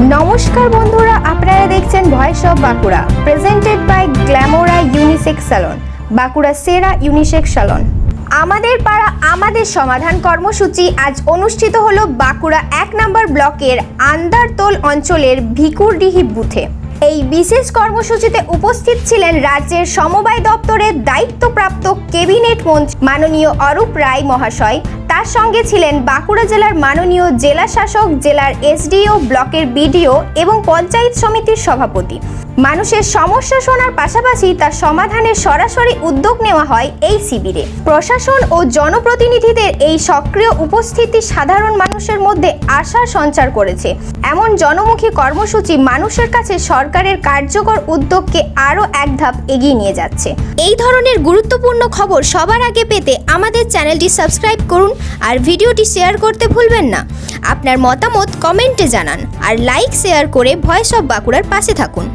নমস্কার বন্ধুরা, আপনারা দেখছেন voice of Bankura presented by Glamora unisex salon Bankura সেরা ইউনিসেক্স স্যালন আমাদের পাড়া, আমাদের সমাধান কর্মসূচি আজ অনুষ্ঠিত হলো বাঁকুড়া এক নম্বর ব্লকের আন্দারতোল অঞ্চলের ভিকুরডিহি বুথে। এই বিশেষ কর্মসূচিতে উপস্থিত ছিলেন রাজ্যের সমবায় দপ্তরের দায়িত্বপ্রাপ্ত ক্যাবিনেট মন্ত্রী মাননীয় অরূপ রায় মহাশয় তার সঙ্গে ছিলেন বাঁকুড়া জেলার মাননীয় জেলা শাসক, জেলার এসডিও ব্লকের বিডিও এবং পঞ্চায়েত সমিতির সভাপতি। মানুষের সমস্যা শোনার পাশাপাশি তার সমাধানের সরাসরি উদ্যোগ নেওয়া হয় এই শিবিরে। প্রশাসন ও জনপ্রতিনিধিদের এই সক্রিয় উপস্থিতি সাধারণ মানুষের মধ্যে আশার সঞ্চার করেছে। এমন জনমুখী কর্মসূচি মানুষের কাছে সরকারের কার্যকর উদ্যোগকে আরও এক ধাপ এগিয়ে নিয়ে যাচ্ছে। এই ধরনের গুরুত্বপূর্ণ খবর সবার আগে পেতে আমাদের চ্যানেলটি সাবস্ক্রাইব করুন আর ভিডিওটি শেয়ার করতে ভুলবেন না। আপনার মতামত কমেন্টে জানান আর লাইক শেয়ার করে ভয়েস অব বাঁকুড়ার পাশে থাকুন।